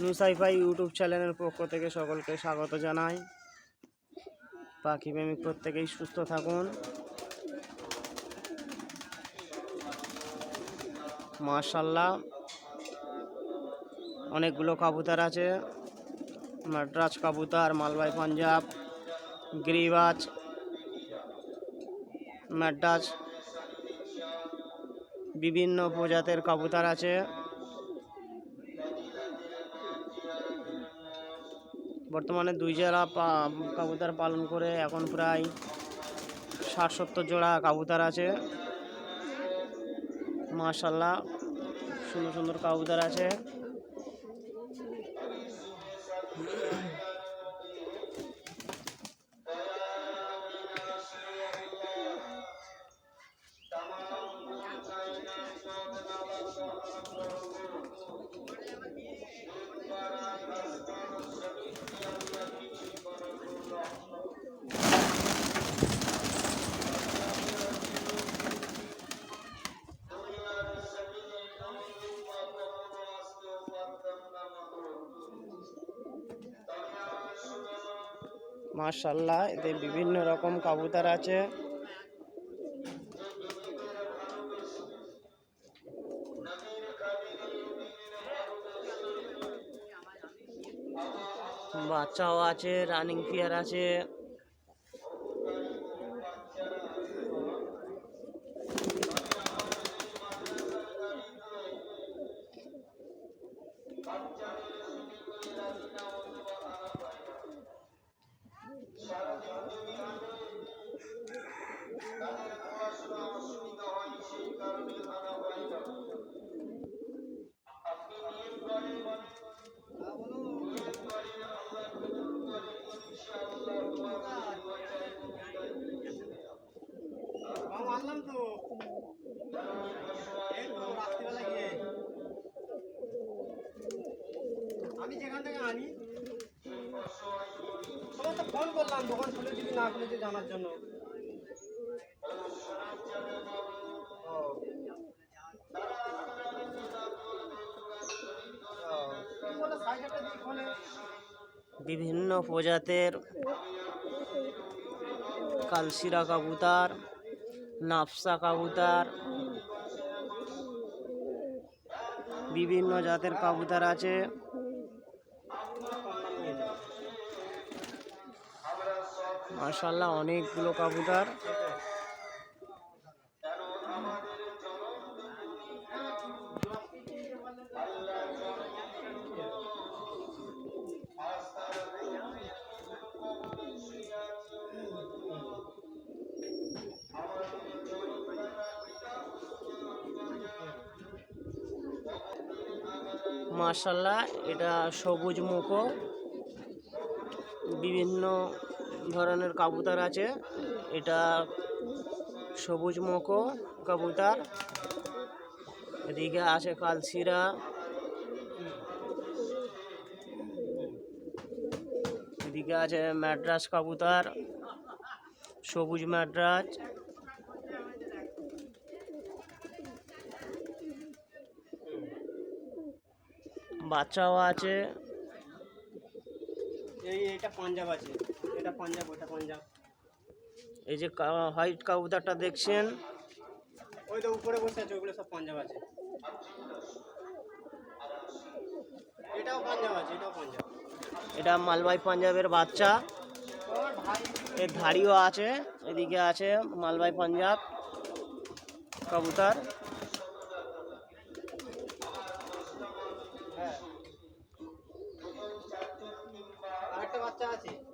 New sci fi YouTube চ্যানেলের পক্ষ থেকে সকলকে স্বাগত জানাই। পাখি প্রেমিক প্রত্যেকেই সুস্থ থাকুন। মার্শাল্লাহ অনেকগুলো কাবুতর আছে। মাদ্রাজ কাবুতর মালবাই পাঞ্জাব, গিরিবাজ ম্যাড্রাস বিভিন্ন প্রজাতের কাবুতর আছে। বর্তমানে দুই জোড়া কাবুতার পালন করে এখন প্রায় ষাট সত্তর জোড়া কাবুতার আছে। মাশাল্লাহ সুন্দর সুন্দর কাবুতার আছে। মাশাল্লাহ এতে বিভিন্ন রকম কাবুতার আছে। বাচ্চাও আছে রানিং ফিয়ার আছে। আনলাম তো রাত্রিবেলা গিয়ে। আমি যেখান থেকে আনি সমস্ত ফোন করলাম, দোকান খুলে দিবি না খুলেছি জানার জন্য। বিভিন্ন প্রজাতের কালশিরা কাবুতর নাফসা কাবুদার বিভিন্ন জাতের কাবুদার আছে। মার্শাল্লাহ অনেকগুলো কাবুতর। মার্শাল্লাহ এটা সবুজ মুখো বিভিন্ন ধরনের কাবুতর আছে। এটা সবুজ মুখো কাবুতর। এদিকে আছে কালশিরা এদিকে আছে ম্যাড্রাস কাবুতর। সবুজ ম্যাড্রাস। বাচ্চাও আছে। এই এটা পাঞ্জাব আছে। এটা পাঞ্জাব ওটা পাঞ্জাব। এই যে হোয়াইট কাবুতরটা দেখছেন? ওই তো উপরে বসে আছে ওগুলো সব পাঞ্জাব আছে। এটাও পাঞ্জাব আছে এটাও পাঞ্জাব। এটা মালবাই পাঞ্জাবের বাচ্চা। এর ধাড়িও আছে এদিকে আছে মালবাই পাঞ্জাব। কবুতর আরেকটা বাচ্চা আছে হ্যাঁ